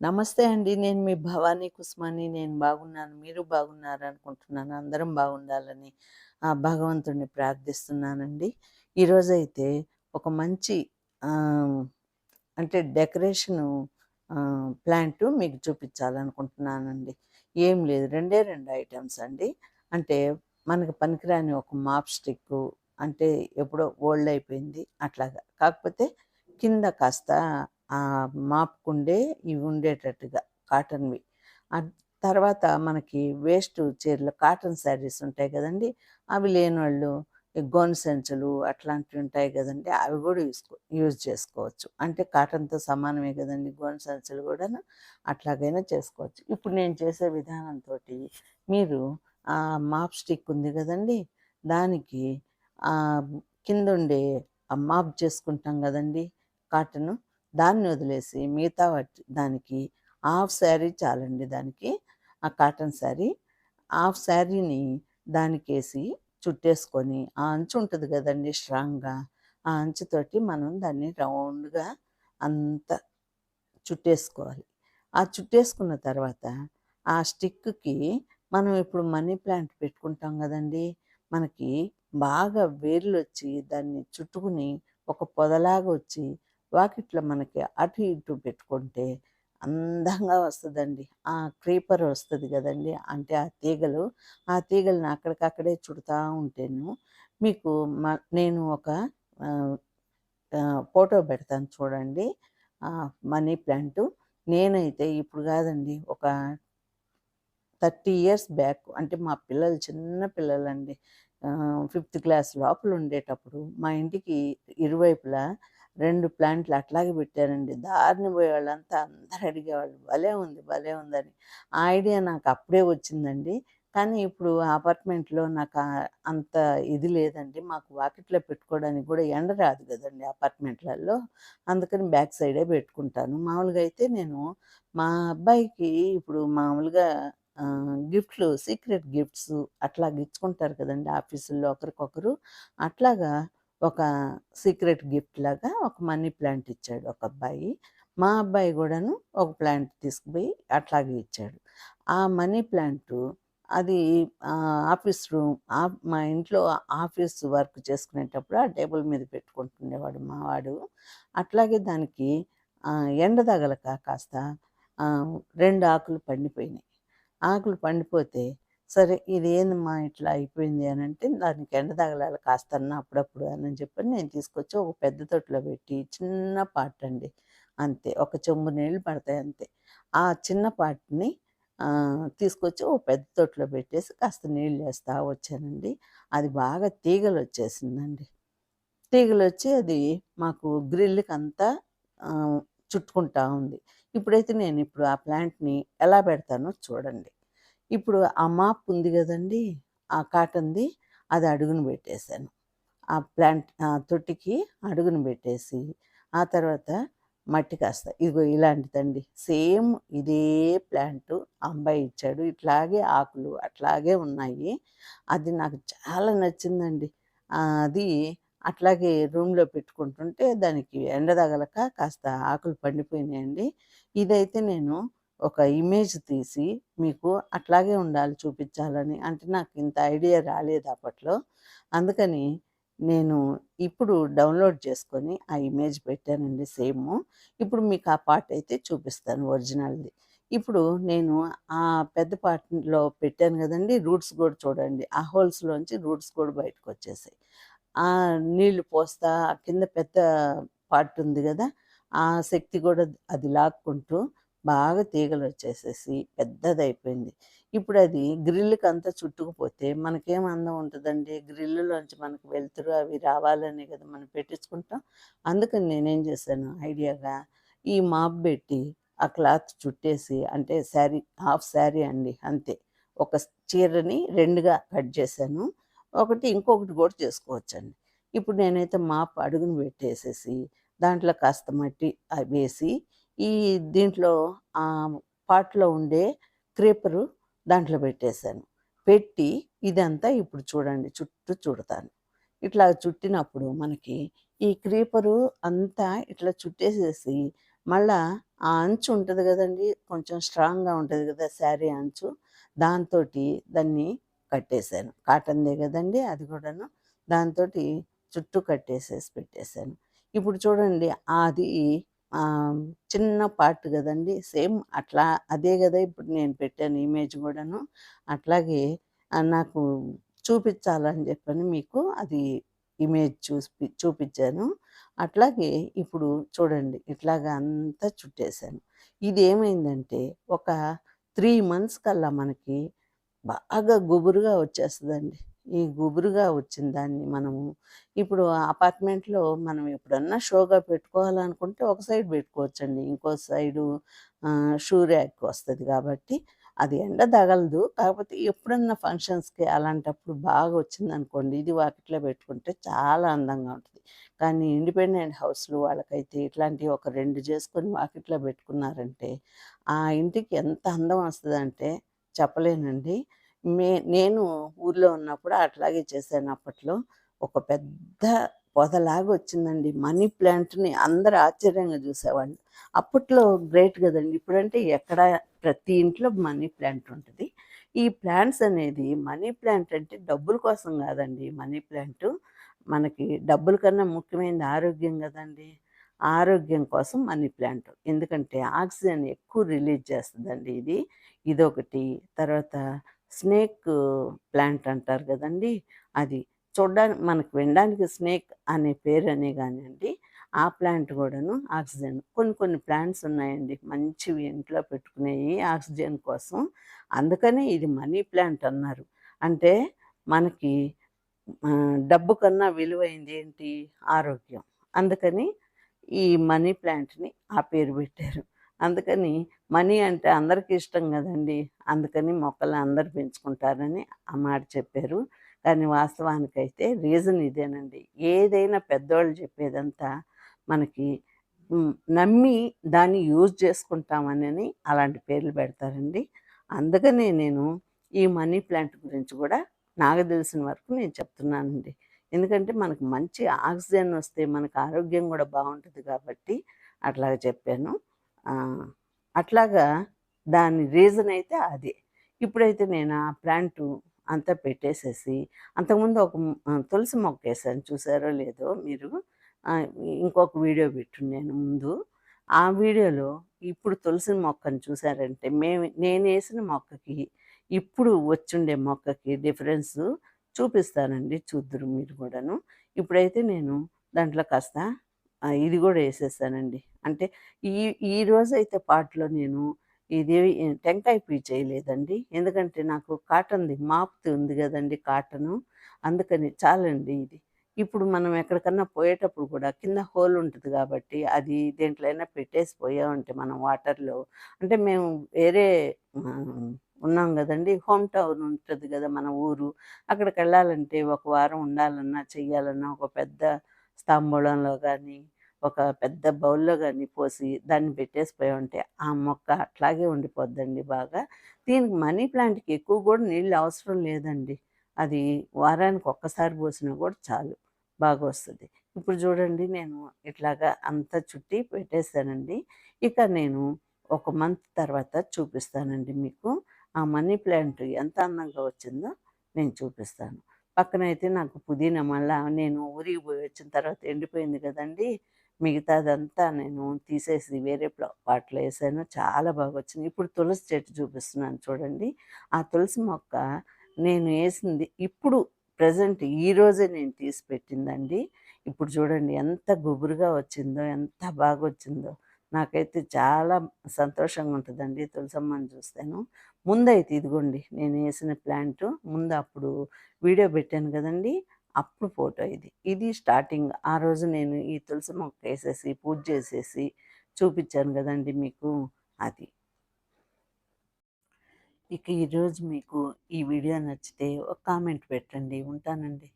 నమస్తే అండి. నేను మీ భవానీ కుస్మాని. నేను బాగున్నాను. మీరు బాగున్నారనుకుంటున్నాను. అందరం బాగుండాలని ఆ భగవంతుడిని ప్రార్థిస్తున్నానండి. ఈరోజైతే ఒక మంచి అంటే డెకరేషను ప్లాంట్ ప్లాంటు మీకు చూపించాలనుకుంటున్నానండి. ఏం లేదు. రెండే రెండు ఐటమ్స్ అండి. అంటే మనకు పనికిరాని ఒక మాప్ స్టిక్కు అంటే ఎప్పుడో ఓల్డ్ అయిపోయింది అట్లాగా. కాకపోతే కింద కాస్త మాపుకుండే ఇవి ఉండేటట్టుగా కాటన్‌వి. తర్వాత మనకి వేస్ట్ చీరలు కాటన్ శారీస్ ఉంటాయి కదండి అవి లేని ఈ గోను సంచులు అట్లాంటివి ఉంటాయి కదండి అవి కూడా యూస్ యూజ్ చేసుకోవచ్చు. అంటే కాటన్‌తో సమానమే కదండి గోను సంచులు కూడా అట్లాగైనా చేసుకోవచ్చు. ఇప్పుడు నేను చేసే విధానంతో మీరు ఆ మాప్ స్టిక్ ఉంది కదండి దానికి కింద కిందుండే ఆ మాప్ చేసుకుంటాం కదండి కాటను. దాన్ని వదిలేసి మిగతా వాటి దానికి హాఫ్ శారీ చాలండి దానికి. ఆ కాటన్ శారీ. హాఫ్ శారీని దానికేసి చుట్టేసుకొని ఆ అంచు ఉంటుంది కదండి స్ట్రాంగ్‌గా. ఆ అంచుతోటి మనం దాన్ని రౌండ్‌గా అంతా చుట్టేసుకోవాలి. ఆ చుట్టేసుకున్న తర్వాత ఆ స్టిక్‌కి మనం ఇప్పుడు మనీ ప్లాంట్ పెట్టుకుంటాం కదండి మనకి బాగా వేర్లు వచ్చి దాన్ని చుట్టుకుని ఒక పొదలాగా వచ్చి వాకిట్లో మనకి అటు ఇటు పెట్టుకుంటే అందంగా వస్తుందండి ఆ క్రీపర్ వస్తుంది కదండి అంటే ఆ తీగలు, ఆ తీగలను అక్కడికక్కడే చుడతా ఉంటాను మీకు మ నేను ఒక ఫోటో పెడతాను చూడండి. Money plant. నేనైతే ఇప్పుడు కాదండి ఒక 30 ఇయర్స్ బ్యాక్ అంటే మా పిల్లలు చిన్న పిల్లలండి. ఫిఫ్త్ క్లాస్ లోపల ఉండేటప్పుడు మా ఇంటికి ఇరువైపులా రెండు ప్లాంట్లు అట్లాగే పెట్టారండి. దారిన పోయేవాళ్ళంతా అందరు అడిగేవాళ్ళు. భలే ఉంది, భలే ఉందని. ఆ ఐడియా నాకు అప్పుడే వచ్చిందండి. కానీ ఇప్పుడు అపార్ట్మెంట్‌లో నాకు అంత ఇది లేదండి. మాకు వాకిట్లో పెట్టుకోవడానికి కూడా ఎండ రాదు కదండి అపార్ట్మెంట్‌లలో. అందుకని బ్యాక్ సైడే పెట్టుకుంటాను. మామూలుగా అయితే నేను మా అబ్బాయికి ఇప్పుడు మామూలుగా గిఫ్ట్‌లు సీక్రెట్ గిఫ్ట్స్ అట్లా ఇచ్చుకుంటారు కదండి ఆఫీసుల్లో ఒకరికొకరు. అట్లాగా ఒక సీక్రెట్ గిఫ్ట్ లాగా ఒక మనీ ప్లాంట్ ఇచ్చాడు ఒక అబ్బాయి. మా అబ్బాయి కూడాను ఒక ప్లాంట్ తీసుకుపోయి అట్లాగే ఇచ్చాడు. ఆ మనీ ప్లాంటు అది ఆఫీస్ రూమ్ మా ఇంట్లో ఆఫీస్ వర్క్ చేసుకునేటప్పుడు ఆ టేబుల్ మీద పెట్టుకుంటుండేవాడు మావాడు అట్లాగే దానికి ఎండ తగలక కాస్త రెండు ఆకులు పండిపోయినాయి. ఆకులు పండిపోతే, సరే ఇదేందమ్మా ఇట్లా అయిపోయింది అని అంటే దానికి ఎండ తగలాలి కాస్తన్నా అప్పుడప్పుడు అని చెప్పని నేను తీసుకొచ్చి ఒక పెద్ద తొట్టులో పెట్టి, చిన్న పాట అండి. అంతే. ఒక చెంబు నీళ్ళు పడతాయి అంతే. ఆ చిన్న పాటని తీసుకొచ్చి ఓ పెద్ద తొట్టులో పెట్టేసి కాస్త నీళ్ళు వేస్తా వచ్చానండి. అది బాగా తీగలు వచ్చేసిందండి తీగలు వచ్చి అది మాకు గ్రిల్కి అంతా చుట్టుకుంటా ఉంది. ఇప్పుడైతే నేను ఇప్పుడు ఆ ప్లాంట్‌ని ఎలా పెడతానో చూడండి. ఇప్పుడు ఆ మాప్ ఉంది కదండి ఆ కాటన్‌ది అది అడుగున పెట్టేశాను ఆ ప్లాంట్ ఆ తొట్టికి అడుగున పెట్టేసి, ఆ తర్వాత మట్టి కాస్త ఇదిగో ఇలాంటిదండి. సేమ్ ఇదే ప్లాంటు అమ్మాయి అబ్బాయి ఇచ్చాడు. ఇట్లాగే ఆకులు అట్లాగే ఉన్నాయి. అది నాకు చాలా నచ్చిందండి. అది అట్లాగే రూమ్‌లో పెట్టుకుంటుంటే దానికి ఎండ తగలక కాస్త ఆకులు పండిపోయినాయండి. ఇదైతే నేను ఒక ఇమేజ్ తీసి మీకు అట్లాగే ఉండాలి చూపించాలని. అంటే నాకు ఇంత ఐడియా రాలేదు అప్పట్లో. అందుకని నేను ఇప్పుడు డౌన్‌లోడ్ చేసుకొని ఆ ఇమేజ్ పెట్టానండి సేమ్ ఇప్పుడు మీకు ఆ పార్ట్ అయితే చూపిస్తాను ఒరిజినల్‌ది. ఇప్పుడు నేను ఆ పెద్ద పార్ట్‌లో పెట్టాను కదండి రూట్స్ కూడా చూడండి. ఆ హోల్స్‌లోంచి రూట్స్ కూడా బయటకొచ్చేసాయి. ఆ నీళ్ళు పోస్తా ఆ కింద పెద్ద పార్ట్ ఉంది కదా ఆ శక్తి కూడా అది లాక్కుంటూ బాగా తీగలు వచ్చేసేసి పెద్దదైపోయింది ఇప్పుడు అది గ్రిల్కి అంతా చుట్టుకుపోతే మనకేం అందం ఉంటుందండి గ్రిల్లులోంచి మనకు వెళ్తురు అవి రావాలనే కదా మనం పెట్టించుకుంటాం. అందుకని నేనేం చేశాను ఐడియాగా ఈ మాప్ పెట్టి ఆ క్లాత్ చుట్టేసి అంటే శారీ హాఫ్ శారీ అండి అంతే. ఒక చీరని రెండుగా కట్ చేశాను. ఒకటి ఇంకొకటి కూడా చేసుకోవచ్చండి. ఇప్పుడు నేనైతే మాప్ అడుగును పెట్టేసేసి దాంట్లో కాస్త మట్టి వేసి ఈ దీంట్లో ఆ పాట్‌లో ఉండే క్రీపరు దాంట్లో పెట్టేశాను. పెట్టి ఇదంతా ఇప్పుడు చూడండి చుట్టూ చుడతాను. ఇట్లా చుట్టినప్పుడు మనకి ఈ క్రీపరు అంతా ఇట్లా చుట్టేసేసి మళ్ళా ఆ అంచు ఉంటుంది కదండి కొంచెం స్ట్రాంగ్గా ఉంటుంది కదా శారీ అంచు దాంతో దాన్ని కట్టేశాను. కాటన్దే కదండి అది కూడాను దాంతో చుట్టూ కట్టేసేసి పెట్టేశాను. ఇప్పుడు చూడండి అది చిన్న పార్ట్ కదండి. సేమ్ అట్లా అదే కదా ఇప్పుడు నేను పెట్టాను ఇమేజ్ కూడాను. అట్లాగే నాకు చూపించాలని చెప్పని మీకు అది ఇమేజ్ చూసి చూపించాను. అట్లాగే ఇప్పుడు చూడండి ఇట్లాగా అంతా చుట్టేశాను. ఇది ఏమైందంటే ఒక త్రీ మంత్స్ కల్లా మనకి బాగా గుబురుగా వచ్చేస్తుందండి. ఈ గుబురుగా వచ్చిన దాన్ని మనము ఇప్పుడు అపార్ట్మెంట్లో మనం ఎప్పుడన్నా షోగా పెట్టుకోవాలనుకుంటే ఒక సైడ్ పెట్టుకోవచ్చండి. ఇంకో సైడు షూ ర్యాక్ వస్తుంది కాబట్టి అది ఎండ తగలదు. కాకపోతే ఎప్పుడన్నా ఫంక్షన్స్కి అలాంటప్పుడు బాగా వచ్చింది అనుకోండి ఇది వాకిట్లో పెట్టుకుంటే చాలా అందంగా ఉంటుంది. కానీ ఇండిపెండెంట్ హౌస్లు వాళ్ళకైతే ఇట్లాంటివి ఒక రెండు చేసుకొని వాకిట్లో పెట్టుకున్నారంటే ఆ ఇంటికి ఎంత అందం వస్తుందంటే చెప్పలేనండి. మే నేను ఊర్లో ఉన్నప్పుడు అట్లాగే చేశాను అప్పట్లో. ఒక పెద్ద పొదలాగా వచ్చిందండి. మనీ ప్లాంట్ని అందరు ఆశ్చర్యంగా చూసేవాళ్ళు. అప్పట్లో గ్రేట్ కదండి. ఇప్పుడంటే ఎక్కడ ప్రతి ఇంట్లో మనీ ప్లాంట్ ఉంటుంది. ఈ ప్లాంట్స్ అనేది మనీ ప్లాంట్ అంటే డబ్బుల కోసం కాదండి. మనీ ప్లాంట్ మనకి డబ్బుల కన్నా ముఖ్యమైనది ఆరోగ్యం కదండి. ఆరోగ్యం కోసం మనీ ప్లాంట్. ఎందుకంటే ఆక్సిజన్ ఎక్కువ రిలీజ్ చేస్తుందండి ఇది. ఇదొకటి. తర్వాత స్నేక్ ప్లాంట్ అంటారు కదండి. అది చూడడానికి మనకు వినడానికి స్నేక్ అనే పేరు అనే కానివ్వండి ఆ ప్లాంట్ కూడాను ఆక్సిజన్. కొన్ని కొన్ని ప్లాంట్స్ ఉన్నాయండి. మంచివి ఇంట్లో పెట్టుకునేవి ఆక్సిజన్ కోసం. అందుకనే ఇది మనీ ప్లాంట్ అన్నారు. అంటే మనకి డబ్బు కన్నా విలువైంది ఏంటి? ఆరోగ్యం. అందుకని ఈ మనీ ప్లాంట్ని ఆ పేరు పెట్టారు. అందుకని మనీ అంటే అందరికీ ఇష్టం కదండి. అందుకని మొక్కలు అందరు పెంచుకుంటారని ఆ మాట చెప్పారు. కానీ వాస్తవానికైతే రీజన్ ఇదేనండి. ఏదైనా పెద్దవాళ్ళు చెప్పేదంతా మనకి నమ్మి దాన్ని యూజ్ చేసుకుంటామని అలాంటి పేర్లు పెడతారండి. అందుకనే నేను ఈ మనీ ప్లాంట్ గురించి కూడా నాకు తెలిసిన వరకు నేను చెప్తున్నానండి. ఎందుకంటే మనకు మంచి ఆక్సిజన్ వస్తే మనకు ఆరోగ్యం కూడా బాగుంటుంది కాబట్టి అట్లాగా చెప్పాను. అట్లాగా దాని రీజన్ అయితే అదే. ఇప్పుడైతే నేను ఆ ప్లాంట్ అంతా పెట్టేసేసి అంతకుముందు ఒక తులసి మొక్క వేసాను. చూసారో లేదో మీరు ఇంకొక వీడియో పెట్టున్నాను ముందు. ఆ వీడియోలో ఇప్పుడు తులసి మొక్కను చూసారంటే మేము నేను వేసిన మొక్కకి ఇప్పుడు వచ్చుండే మొక్కకి డిఫరెన్స్ చూపిస్తానండి. చూద్దరు మీరు కూడాను. ఇప్పుడైతే నేను దాంట్లో కాస్త ఇది కూడా వేసేసానండి అంటే ఈ ఈ రోజైతే పాటలో నేను ఇది టెంకాయ పీ చేయలేదండి. ఎందుకంటే నాకు కాటన్ది మాపుతి ఉంది కదండి కాటను. అందుకని చాలండి ఇది. ఇప్పుడు మనం ఎక్కడికన్నా పోయేటప్పుడు కూడా కింద హోల్ ఉంటుంది కాబట్టి అది దేంట్లో అయినా పెట్టేసి పోయామంటే మనం వాటర్లో అంటే మేము వేరే ఉన్నాం కదండి. హోమ్ టౌన్ ఉంటుంది కదా మన ఊరు. అక్కడికి వెళ్ళాలంటే ఒక వారం ఉండాలన్నా చెయ్యాలన్నా ఒక పెద్ద స్తంభంలో కానీ ఒక పెద్ద బౌల్లో కానీ పోసి దాన్ని పెట్టేసిపోయి ఉంటే ఆ మొక్క అట్లాగే ఉండిపోద్దండి బాగా. దీనికి మనీ ప్లాంట్కి ఎక్కువ కూడా నీళ్ళు అవసరం లేదండి. అది వారానికి ఒక్కసారి పోసినా కూడా చాలు బాగా వస్తుంది. ఇప్పుడు చూడండి నేను ఇట్లాగా అంతా చుట్టి పెట్టేస్తానండి. ఇక నేను ఒక మంత్ తర్వాత చూపిస్తానండి మీకు. ఆ మనీ ప్లాంట్ ఎంత అందంగా వచ్చిందో నేను చూపిస్తాను. పక్కన అయితే నాకు పుదీనా మళ్ళా నేను ఊరికి పోయి వచ్చిన తర్వాత ఎండిపోయింది కదండి. మిగతాదంతా నేను తీసేసి వేరే పాటలు వేసాను చాలా బాగా వచ్చింది ఇప్పుడు తులసి చెట్టు చూపిస్తున్నాను చూడండి. ఆ తులసి మొక్క నేను వేసింది ఇప్పుడు ప్రజెంట్ ఈరోజే నేను తీసి పెట్టిందండి. ఇప్పుడు చూడండి ఎంత గుబురుగా వచ్చిందో ఎంత బాగా వచ్చిందో నాకైతే చాలా సంతోషంగా ఉంటుందండి తులసమ్మని చూస్తాను. ముందైతే ఇదిగోండి నేను వేసిన ప్లాంట్. ముందు అప్పుడు వీడియో పెట్టాను కదండి. అప్పుడు ఫోటో ఇది. ఇది స్టార్టింగ్. ఆ రోజు నేను ఈ తులసి మొక్క వేసేసి పూజ చేసేసి చూపించాను కదండి మీకు అది. ఇక ఈరోజు మీకు ఈ వీడియో నచ్చితే ఒక కామెంట్ పెట్టండి. ఉంటానండి.